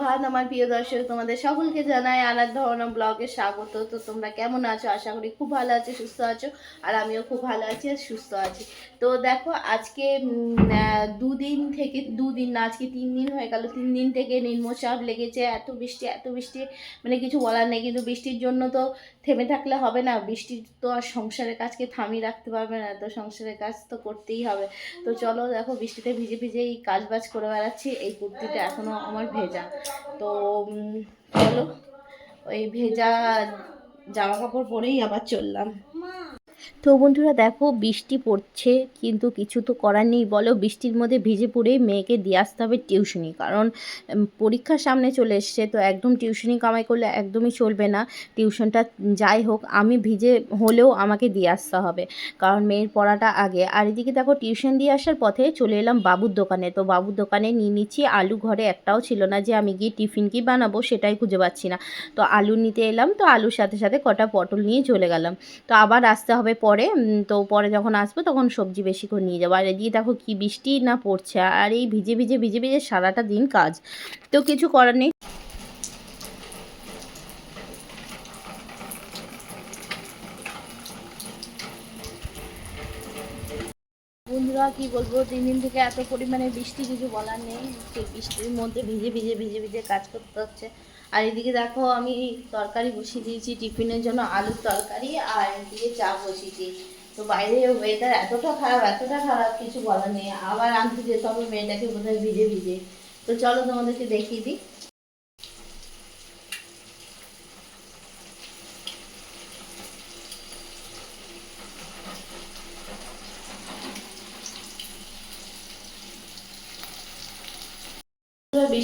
সুপ্রভাত আমার প্রিয় দর্শক, তোমাদের সকলকে জানাই আলাদা ধরনের ব্লগে স্বাগত। তো তোমরা কেমন আছো? আশা করি খুব ভালো আছো, সুস্থ আছো, আর আমিও খুব ভালো আছি আর সুস্থ আছি। তো দেখো, আজকে দুদিন থেকে, দুদিন না, আজকে তিন দিন হয়ে গেল। তিন দিন থেকে নিম্নচাপ লেগেছে, এত বৃষ্টি এত বৃষ্টি মানে কিছু বলার নেই, কিন্তু বৃষ্টির জন্য তো থেমে থাকলে হবে না। বৃষ্টি তো আর সংসারের কাজকে থামিয়ে রাখতে পারবে না, তো সংসারের কাজ তো করতেই হবে। তো চলো দেখো, বৃষ্টিতে ভিজে ভিজে এই কাজ বাজ করে বেড়াচ্ছি, এই কুর্তিটা এখনও আমার ভেজা। তো চলো। ওই ভেজা জামা কাপড় পরেই আবার চললাম। তো বন্ধুরা দেখো, বৃষ্টি পড়ছে, কিন্তু কিছু তো করার নেই। বলো, বৃষ্টির মধ্যে ভিজে পড়েই মেয়েকে দিয়ে আসতে হবে টিউশনি। কারণ পরীক্ষার সামনে চলে এসছে, তো একদম টিউশনি কামাই করলে একদমই চলবে না। টিউশনটা যাই হোক, আমি ভিজে হলেও আমাকে দিয়ে আসতে হবে, কারণ মেয়ের পড়াটা আগে। আর এদিকে দেখো, টিউশন দিয়ে আসার পথে চলে এলাম বাবুর দোকানে। তো বাবুর দোকানে নিয়ে নিচ্ছি আলু, ঘরে একটাও ছিল না যে আমি গিয়ে টিফিন কি বানাবো সেটাই খুঁজে পাচ্ছি না। তো আলু নিতে এলাম, তো আলুর সাথে সাথে কটা পটল নিয়ে চলে গেলাম। তো আবার আসতে হবে পরে তো পরে যখন আসব তখন সবজি বেশি করে নিয়ে যাব। আর এদিকে দেখো কি বৃষ্টি না পড়ছে, আর এই ভিজে ভিজে ভিজে ভিজে সারাটা দিন কাজ। তো কিছু করার নেই বন্ধুরা কি বলব তিন দিন থেকে এত পরিমাণে বৃষ্টি কিছু বলার নেই। সেই বৃষ্টির মধ্যে ভিজে ভিজে ভিজে ভিজে কাজ করতে হচ্ছে। আর এদিকে দেখো, আমি তরকারি বসিয়ে দিয়েছি টিফিনের জন্য আলুর তরকারি আর এদিকে চা বসিয়েছি। তো বাইরে ওয়েদার এতটা খারাপ এতটা খারাপ, কিছু বলার নেই। আবার আনতে যেতে হবে, মেয়েটাকে বোধহয় ভিজে ভিজে। তো চলো তোমাদেরকে দেখিয়ে দিই।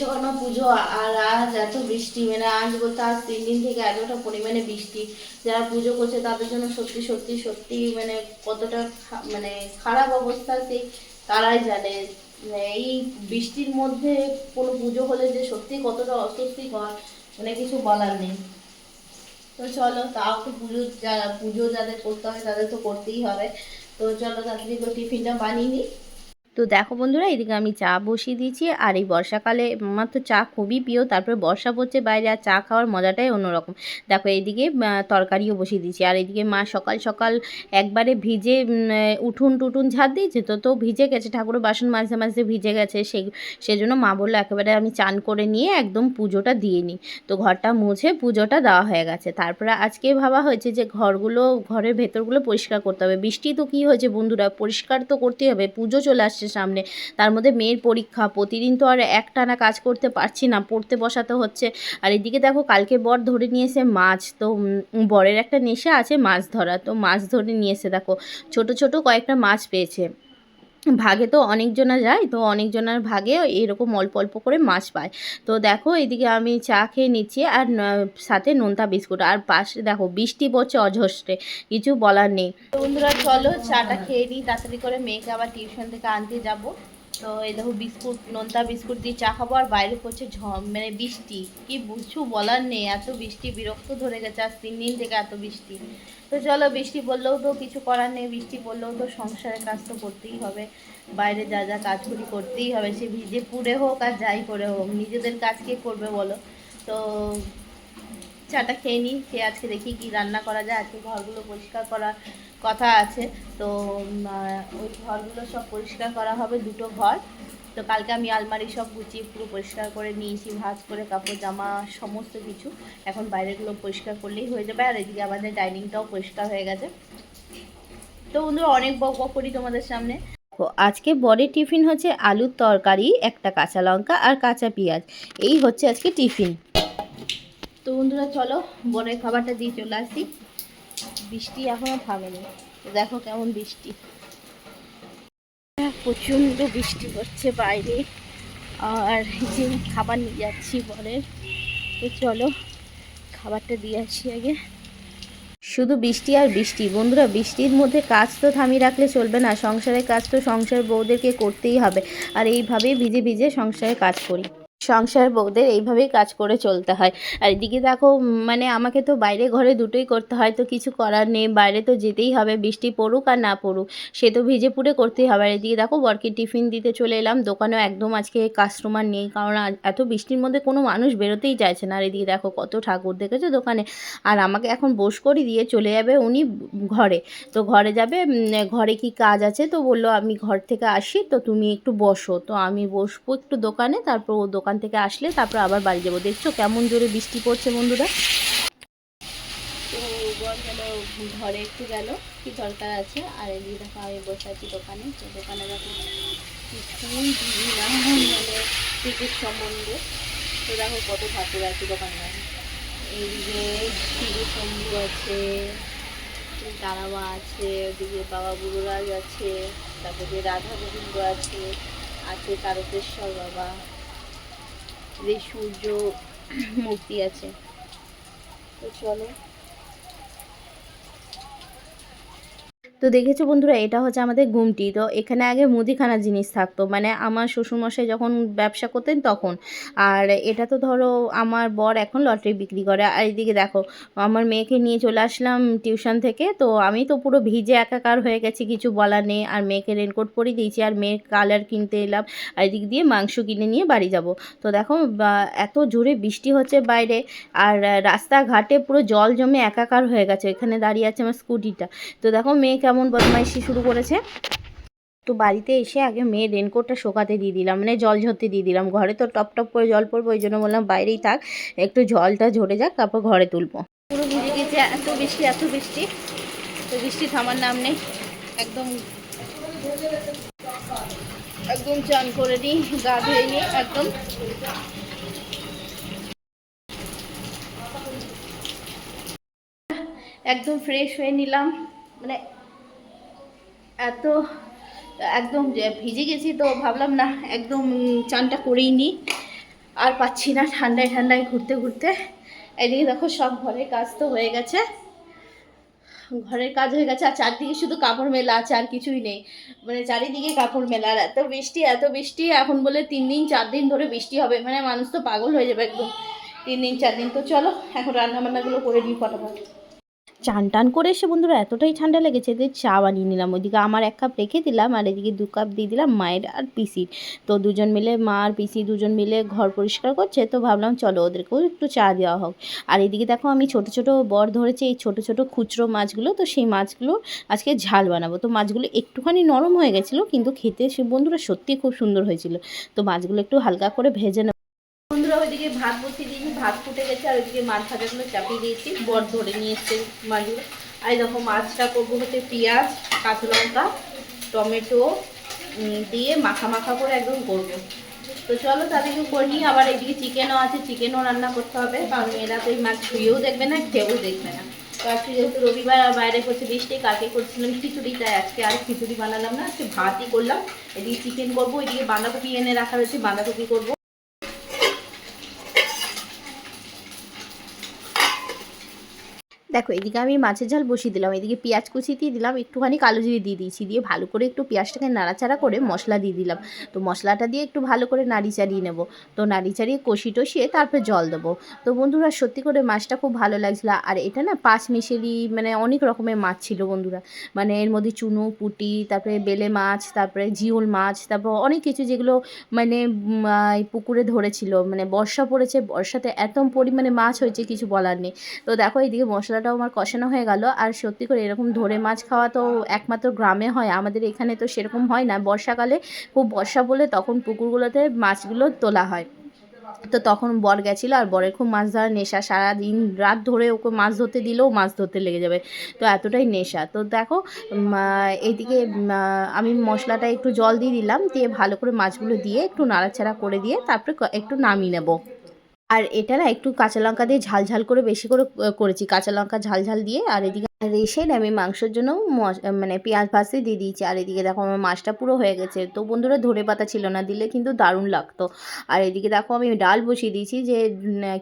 বিশ্বকর্মা পুজো আর আজ এত বৃষ্টি মানে আজ বলতে আজ তিন দিন থেকে এতটা পরিমাণে বৃষ্টি। যারা পুজো করছে তাদের জন্য সত্যি সত্যি সত্যি মানে কতটা মানে খারাপ অবস্থা সেই তারাই জানে। মানে এই বৃষ্টির মধ্যে কোনো পুজো হলে যে সত্যি কতটা অস্বস্তিকর মানে কিছু বলার নেই। তো চলো, তাও তো পুজো যারা পুজো যাদের করতে হয় তাদের তো করতেই হবে। তো চলো তাড়াতাড়ি টিফিনটা বানিয়ে নিই। তো দেখো বন্ধুরা, এদিকে আমি চা বসিয়ে দিয়েছি। আর এই বর্ষাকালে আমার তো চা খুবই প্রিয়, তারপরে বর্ষা পড়ছে বাইরে আর চা খাওয়ার মজাটাই অন্যরকম। দেখো এইদিকে তরকারিও বসিয়ে দিয়েছি। আর এইদিকে মা সকাল সকাল একবারে ভিজে উঠুন টুটুন ঝাড় দিয়েছে, তো তো ভিজে গেছে ঠাকুরের বাসন মাঝে মাঝে ভিজে গেছে। সেই সেজন্য মা বলল, একেবারে আমি চান করে নিয়ে একদম পুজোটা দিয়ে নিই তো ঘরটা মুছে পুজোটা দেওয়া হয়ে গেছে। তারপরে আজকে ভাবা হয়েছে যে ঘরগুলো, ঘরের ভেতরগুলো পরিষ্কার করতে হবে। বৃষ্টি তো কী হয়েছে বন্ধুরা? পরিষ্কার তো করতেই হবে, পুজো চলে আসছে। সামনে। তার মধ্যে মেয়ের পরীক্ষা, প্রতিদিন তো আর একটানা কাজ করতে পারছি না, পড়তে বসাতে হচ্ছে। আর এদিকে দেখো, কালকে বর ধরে নিয়েছে মাছ। তো বরের একটা নেশা আছে মাছ ধরা তো মাছ ধরে নিয়েছে, দেখো। ছোট ছোট কয়েকটা মাছ পেয়েছে। ভাগে তো অনেকজনা যায়, তো অনেকজনের ভাগে এরকম অল্প অল্প করে মাছ পায়। তো দেখো এদিকে আমি চা খেয়ে নিচ্ছি আর সাথে নোনতা বিস্কুট। আর পাশে দেখো বৃষ্টি পড়ছে অঝস্টে কিছু বলার নেই। বন্ধুরা, চলো চাটা খেয়ে নিই, তাড়াতাড়ি করে মেয়েকে আবার টিউশন থেকে আনতে যাব। তো এই দেখো বিস্কুট, নোনতা বিস্কুট দিয়ে চা খাব আর বাইরে পড়ছে ঝম মানে বৃষ্টি। কি বুঝছু, বলার নেই, এত বৃষ্টি, বিরক্ত ধরে গেছে আজ তিন দিন থেকে এত বৃষ্টি। তো চলো বৃষ্টি পড়লেও তো কিছু করার নেই, বৃষ্টি পড়লেও তো সংসারের কাজ তো করতেই হবে। বাইরে যা যা কাজগুলি করতেই হবে, সে ভিজে পুড়ে হোক আর যাই করে হোক, নিজেদের কাজ কে করবে বলো? তো চাটা খেয়ে নিই, খেয়ে আজকে দেখি কি রান্না করা যায়, আজকে ঘরগুলো পরিষ্কার করার কথা আছে। তো ওই ঘরগুলো সব পরিষ্কার করা হবে, দুটো ঘর। তো কালকে আমি আলমারি সব গুছিয়ে পুরো পরিষ্কার করে নিয়েছি ভাজ করে কাপড় জামা সমস্ত কিছু। এখন বাইরেগুলো পরিষ্কার করলেই হয়ে যাবে। আর এদিকে আমাদের ডাইনিংটাও পরিষ্কার হয়ে গেছে। তো বন্ধুরা অনেক বক বক করি তোমাদের সামনে। আজকে বরের টিফিন হচ্ছে আলুর তরকারি একটা কাঁচা লঙ্কা আর কাঁচা পেঁয়াজ। এই হচ্ছে আজকে টিফিন। তো বন্ধুরা চলো বরের খাবারটা দিয়ে চলে আসি। বৃষ্টি এখনও থামেনি। দেখো কেমন বৃষ্টি। প্রচণ্ড বৃষ্টি হচ্ছে বাইরে। আর যে খাবার নিয়ে যাচ্ছি পরে তো চলো, খাবারটা দিয়ে আসি আগে। শুধু বৃষ্টি আর বৃষ্টি। বন্ধুরা, বৃষ্টির মধ্যে কাজ তো থামিয়ে রাখলে চলবে না। সংসারের কাজ তো সংসার বউদেরকে করতেই হবে। আর এইভাবেই ভিজে ভিজে সংসারের কাজ করি। সংসার বউদের এইভাবেই কাজ করে চলতে হয়। আর এদিকে দেখো মানে আমাকে তো বাইরে ঘরে দুটোই করতে হয়, তো কিছু করার নেই। বাইরে তো যেতেই হবে, বৃষ্টি পড়ুক আর না পড়ুক। সে তো ভিজে পুড়ে করতেই হবে। আর এদিকে দেখো, বরকে টিফিন দিতে চলে এলাম। দোকানেও একদম আজকে কাস্টমার নেই, কারণ এত বৃষ্টির মধ্যে কোনো মানুষ বেরোতেই চাইছে না। আর এদিকে দেখো, কত ঠাকুর দেখেছ দোকানে? আর আমাকে এখন বোস করে দিয়ে চলে যাবে উনি ঘরে। তো ঘরে যাবে ঘরে কি কাজ আছে? তো বলল, আমি ঘর থেকে আসি, তো তুমি একটু বসো। তো আমি বসবো একটু দোকানে, তারপর ও দোকান থেকে আসলে তারপর আবার বাড়ি যাব। দেখছ কেমন জোরে বৃষ্টি পড়ছে বন্ধুরা? গেল, ঘরে একটু গেল, কি দরকার আছে? আর এদিকে দেখো আমি বসে আছি দোকানে। তো দোকানে দেখো কিছুই দিলাম মানে টিকিট সম্বন্ধে। তো দেখো কত ঠাকুর আছে দোকানে। এইদিকে শিবু শম্ভু আছে তারামা আছে, ওদিকে বাবা বুড়োরাজ আছে, তারপরে রাধা গোবিন্দ আছে আছে তারকেশ্বর বাবা। সূর্য মূর্তি আছে। তো চলো। তো দেখেছ বন্ধুরা, এটা হচ্ছে আমাদের গুমটি তো এখানে আগে মুদিখানা জিনিস থাকতো মানে আমার শ্বশুরমশাই যখন ব্যবসা করতেন তখন। আর এটা তো ধরো আমার বর এখন লটারি বিক্রি করে। আর এদিকে দেখো, আমার মেয়েকে নিয়ে চলে আসলাম টিউশন থেকে। তো আমি তো পুরো ভিজে একাকার হয়ে গেছি, কিছু বলার নেই। আর মেয়েকে রেনকোট পরিয়ে দিয়েছি, আর মেয়ের কালার কিনতে এলাম। আর এদিক দিয়ে মাংস কিনে নিয়ে বাড়ি যাব। তো দেখো এত জোরে বৃষ্টি হচ্ছে বাইরে। আর রাস্তাঘাটে পুরো জল জমে একাকার হয়ে গেছে। এখানে দাঁড়িয়ে আছে আমার স্কুটিটা। তো দেখো মেয়ে কেমন বদমাইশি শুরু করেছে। তো বাড়িতে এসে আগে মেয়ে রেনকোটটা শোকাতে দিয়ে দিলাম মানে জল ঝরতে দিয়ে দিলাম। ঘরে তো টপ টপ করে জল পড়বে, ওই জন্য বললাম, বাইরেই থাক, একটু জলটা ঝরে যাক, তারপর ঘরে তুলবো। পুরো ভিজে গেছে, এত বৃষ্টি এত বৃষ্টি। তো বৃষ্টি থামার নাম নেই। একদম একদম চান করে নিই, গা ধুয়ে নিই, একদম। একদম ফ্রেশ হয়ে নিলাম মানে এত একদম ভিজে গেছি তো ভাবলাম না, একদম চানটা করেই নিই। আর পাচ্ছি না ঠান্ডায় ঠান্ডায় ঘুরতে ঘুরতে। এদিকে দেখো সব ঘরের কাজ তো হয়ে গেছে। ঘরের কাজ হয়ে গেছে, আর চারদিকে শুধু কাপড় মেলা আছে, আর কিছুই নেই। মানে চারিদিকে কাপড় মেলা, আর এত বৃষ্টি এত বৃষ্টি, এখন বলে তিন দিন, চার দিন ধরে বৃষ্টি হবে। মানে মানুষ তো পাগল হয়ে যাবে একদম। তিন দিন, চার দিন, তো চলো, এখন রান্না বান্নাগুলো করে নিই ফটাফট। চান টান করে এসে বন্ধুরা এতটাই ঠান্ডা লেগেছে যে চা বানিয়ে নিলাম। ওইদিকে আমার এক কাপ রেখে দিলাম আর এদিকে দু কাপ দিয়ে দিলাম মায়ের আর পিসির। তো দুজন মিলে মা আর পিসি দুজন মিলে ঘর পরিষ্কার করছে, তো ভাবলাম চলো ওদেরকেও একটু চা দেওয়া হোক। আর এদিকে দেখো আমি ছোট ছোট বর ধরেছি এই ছোট ছোট খুচরো মাছগুলো, তো সেই মাছগুলো আজকে ঝাল বানাবো। তো মাছগুলো একটুখানি নরম হয়ে গেছিল, কিন্তু খেতে সে বন্ধুরা সত্যি খুব সুন্দর হয়েছিল। তো মাছগুলো একটু হালকা করে ভেজে ওইদিকে ভাত বসিয়ে দিয়েছি, ভাত ফুটে গেছে আর ওইদিকে মাছ ভাজাগুলো চাপিয়ে দিয়েছি, বর ধরে নিয়ে মাছগুলো। আর দেখো মাছটা করব হচ্ছে পেঁয়াজ, কাঁচা লঙ্কা, টমেটো দিয়ে মাখা মাখা করে একদম করব। তো চলো তাদেরকে করে নিই, আবার এদিকে চিকেনও আছে, চিকেনও রান্না করতে হবে, কারণ এরা তো এই মাছ ছুঁয়েও দেখবে না, খেয়েও দেখবে না। তো আজকে যেহেতু রবিবার, আর বাইরে করছে বৃষ্টি, কালকে করছিলাম খিচুড়ি, তাই আজকে আর খিচুড়ি বানালাম না, আজকে ভাতই করলাম। এদিকে চিকেন করব, এদিকে বাঁধাকপি এনে রাখা রয়েছে বাঁধাকপি করব। দেখো, এদিকে আমি মাছের ঝাল বসিয়ে দিলাম, এদিকে পেঁয়াজ কুচি দিয়ে দিলাম, একটুখানি কালো জিরে দিয়ে দিয়েছি, দিয়ে ভালো করে একটু পেঁয়াজটাকে নাড়াচাড়া করে মশলা দিয়ে দিলাম। তো মশলাটা দিয়ে একটু ভালো করে নাড়ি চাড়িয়ে নেব। তো নাড়ি চাড়িয়ে কষি টষিয়ে তারপর জল দেবো। তো বন্ধুরা, সত্যি করে মাছটা খুব ভালো লাগছিল। আর এটা না পাঁচ মিশেলি মানে অনেক রকমের মাছ ছিল বন্ধুরা। মানে এর মধ্যে চুনো, পুটি, তারপরে বেলে মাছ, তারপরে জিওল মাছ, তারপর অনেক কিছু যেগুলো মানে পুকুরে ধরেছিল। মানে বর্ষা পড়েছে, বর্ষাতে এত পরিমাণে মাছ হয়েছে, কিছু বলার নেই। তো দেখো এইদিকে মশলাটাও আমার কষানো হয়ে গেল। আর সত্যি করে এরকম ধরে মাছ খাওয়া তো একমাত্র গ্রামে হয়, আমাদের এখানে তো সেরকম হয় না। বর্ষাকালে খুব বর্ষা বলে তখন পুকুরগুলোতে মাছগুলো তোলা হয়। তো তখন বর গেছিল আর বরের খুব মাছ ধরার নেশা। সারা দিন রাত ধরে ওকে মাছ ধরতে দিলেও মাছ ধরতে লেগে যাবে। তো এতটাই নেশা। তো দেখো এইদিকে আমি মশলাটা একটু জল দিয়ে দিলাম। দিয়ে ভালো করে মাছগুলো দিয়ে একটু নাড়াচাড়া করে দিয়ে তারপরে একটু নামিয়ে নেব। আর এটা না একটু কাঁচা লঙ্কা দিয়ে ঝাল ঝাল করে বেশি করে করেছি। কাঁচা লঙ্কা ঝাল ঝাল দিয়ে আর এদিকে আর এসে আমি মাংসের জন্য মানে পেঁয়াজ ভাজতে দিয়ে দিয়েছি। আর এদিকে দেখো আমার মাছটা পুরো হয়ে গেছে। তো বন্ধুরা ধরে পাতা ছিল না দিলে কিন্তু দারুণ লাগতো। আর এদিকে দেখো আমি ডাল বসিয়ে দিয়েছি যে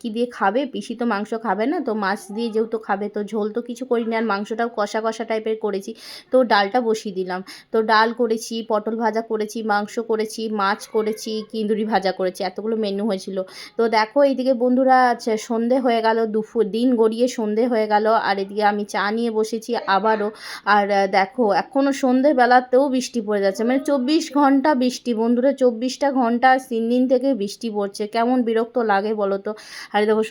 কি দিয়ে খাবে? পিসি তো মাংস খাবে না তো মাছ দিয়ে যেহেতু খাবে তো ঝোল তো কিছু করিনি। আর মাংসটাও কষা কষা টাইপের করেছি। তো ডালটা বসিয়ে দিলাম। তো ডাল করেছি পটল ভাজা করেছি মাংস করেছি মাছ করেছি কিন্দুরি ভাজা করেছি এতগুলো মেনু হয়েছিল। তো দেখো এইদিকে বন্ধুরা আচ্ছা, সন্ধে হয়ে গেল দুপুর দিন গড়িয়ে সন্ধে হয়ে গেল। আর এদিকে আমি চা নিয়ে বসেছি আবারও। আর দেখো এখনও সন্ধেবেলাতেও বৃষ্টি পড়ে যাচ্ছে। মানে চব্বিশ ঘণ্টা বৃষ্টি বন্ধুরা, চব্বিশটা ঘণ্টা তিন দিন থেকে বৃষ্টি পড়ছে। কেমন বিরক্ত লাগে বলো তো? আর দেখো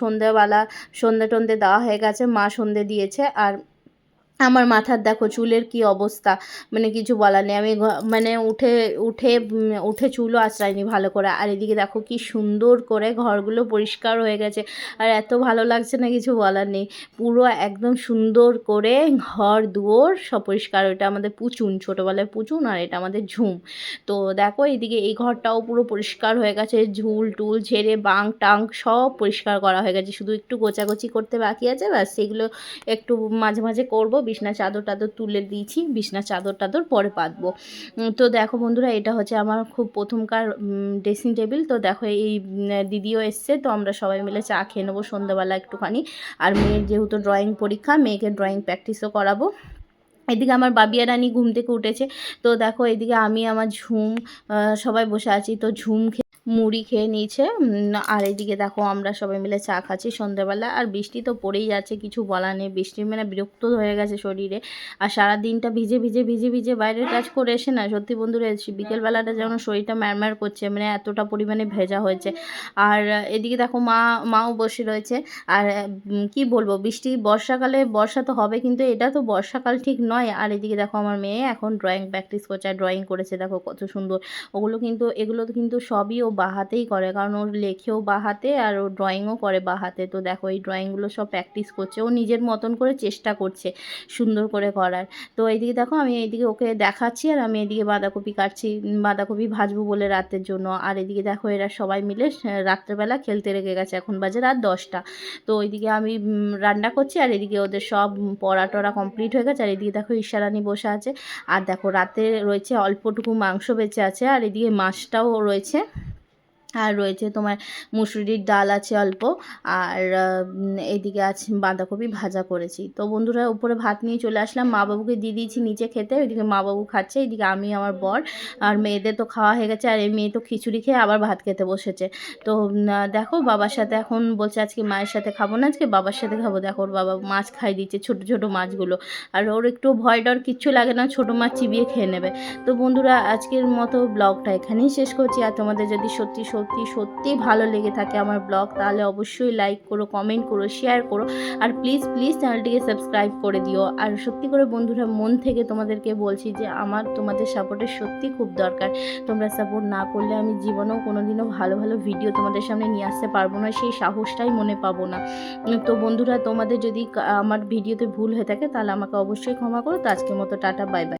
সন্ধ্যেবেলা সন্ধ্যে সন্ধে টন্ধে দেওয়া হয়ে গেছে, মা সন্ধে দিয়েছে। আর আমার মাথার দেখো, চুলের কি অবস্থা? মানে কিছু বলার নেই। আমি মানে উঠে উঠে উঠে চুলও আঁচড়াইনি ভালো করে। আর এদিকে দেখো কি সুন্দর করে ঘরগুলো পরিষ্কার হয়ে গেছে। আর এত ভালো লাগছে না কিছু বলার নেই। পুরো একদম সুন্দর করে ঘর, দুয়ার সব পরিষ্কার। ওটা আমাদের পুচুন, ছোটোবেলায় পুচুন আর এটা আমাদের ঝুম। তো দেখো এইদিকে এই ঘরটাও পুরো পরিষ্কার হয়ে গেছে। ঝুল, টুল, ঝেড়ে, বাং, টাং সব পরিষ্কার করা হয়ে গেছে। শুধু একটু গোচাগোচি করতে বাকি আছে। ব্যাস সেগুলো একটু মাঝে মাঝে করব। বিছনা চাদর টাদর তুলে দিয়েছি, বিছনা চাদর টাদর পরে পাতবো। তো দেখো বন্ধুরা, এটা হচ্ছে আমার খুব প্রথমকার ড্রেসিং টেবিল তো দেখো এই দিদিও এসছে, তো আমরা সবাই মিলে চা খেয়ে নেব সন্ধ্যাবেলা একটুখানি। আর মেয়ের যেহেতু ড্রয়িং পরীক্ষা, মেয়েকে ড্রয়িং প্র্যাকটিসও করাবো। এদিকে আমার বাবিয়া রানী ঘুম থেকে উঠেছে। তো দেখো এদিকে আমি, আমার ঝুম সবাই বসে আছি। তো ঝুম মুড়ি খেয়ে নিয়েছে। আর এদিকে দেখো আমরা সবাই মিলে চা খাচ্ছি সন্ধ্যাবেলা। আর বৃষ্টি তো পড়েই যাচ্ছে, কিছু বলা নেই। বৃষ্টি মানে বিরক্ত হয়ে গেছে শরীরে। আর সারা দিনটা ভিজে ভিজে ভিজে ভিজে বাইরের কাজ করে এসে না, সত্যি বন্ধুরা বিকেলবেলাটা যেমন শরীরটা ম্যারম্যার করছে মানে এতটা পরিমাণে ভেজা হয়েছে। আর এদিকে দেখো মা, মাও বসে রয়েছে। আর কি বলব, বৃষ্টি বর্ষাকালে, বর্ষা তো হবে, কিন্তু এটা তো বর্ষাকাল ঠিক নয়। আর এদিকে দেখো আমার মেয়ে এখন ড্রয়িং প্র্যাকটিস করছে, আর ড্রয়িং করেছে, দেখো কত সুন্দর। ওগুলো কিন্তু, এগুলো কিন্তু সবই ও বাহাতেই করে। কারণ ওর লেখেও বাহাতে আর ও ড্রয়িংও করে বাহাতে। তো দেখো, এই ড্রয়িংগুলো সব প্র্যাকটিস করছে। ও নিজের মতন করে চেষ্টা করছে সুন্দর করে করার। তো এইদিকে দেখো, আমি এইদিকে ওকে দেখাচ্ছি আর আমি এদিকে বাঁধাকপি কাটছি, বাঁধাকপি ভাজবো বলে রাতের জন্য। আর এদিকে দেখো, এরা সবাই মিলে রাত্রেবেলা খেলতে রেখে গেছে। এখন বাজে রাত দশটা। তো ওইদিকে আমি রান্না করছি আর এদিকে ওদের সব পড়া টড়া কমপ্লিট হয়ে গেছে। আর এদিকে দেখো, ঈশারানি বসে আছে। আর দেখো, রাতে রয়েছে অল্পটুকু মাংস বেঁচে আছে। আর এদিকে মাছটাও রয়েছে। আর রয়েছে তোমার মুসুরির ডাল আছে অল্প, আর এদিকে আছে বাঁধাকপি ভাজা করেছি। তো বন্ধুরা, উপরে ভাত নিয়ে চলে আসলাম। মা বাবুকে দিয়ে দিয়েছি নিচে খেতে, ওইদিকে মা বাবু খাচ্ছে, এদিকে আমি, আমার বর, আর মেয়েদের তো খাওয়া হয়ে গেছে, আর এই মেয়ে তো খিচুড়ি খেয়ে আবার ভাত খেতে বসেছে। তো দেখো, বাবার সাথে এখন বলছে আজকে মায়ের সাথে খাব না, আজকে বাবার সাথে খাব। দেখো, ওর বাবা মাছ খাই দিচ্ছে, ছোট ছোট মাছগুলো। আর ওর একটু ভয় ডর কিচ্ছু লাগে না, ছোট মাছ চিবিয়ে খেয়ে নেবে। তো বন্ধুরা, আজকের মতো ব্লগটা এখানেই শেষ করছি। আর তোমাদের যদি সত্যি সত্যি সত্যি ভালো লেগে থাকে আমার ব্লগ, তাহলে অবশ্যই লাইক করো কমেন্ট করো শেয়ার করো, আর প্লিজ প্লিজ চ্যানেলটিকে সাবস্ক্রাইব করে দিও। আর সত্যি করে বন্ধুরা, মন থেকে তোমাদেরকে বলছি যে, আমার তোমাদের সাপোর্টের সত্যি খুব দরকার। তোমরা সাপোর্ট না করলে আমি জীবনেও কোনোদিনও ভালো ভালো ভিডিও তোমাদের সামনে নিয়ে আসতে পারব না, সেই সাহসটাই মনে পাবো না। তো বন্ধুরা, তোমাদের যদি আমার ভিডিওতে ভুল হয়ে থাকে, তাহলে আমাকে অবশ্যই ক্ষমা করো। তো আজকের মতো টাটা বাই বাই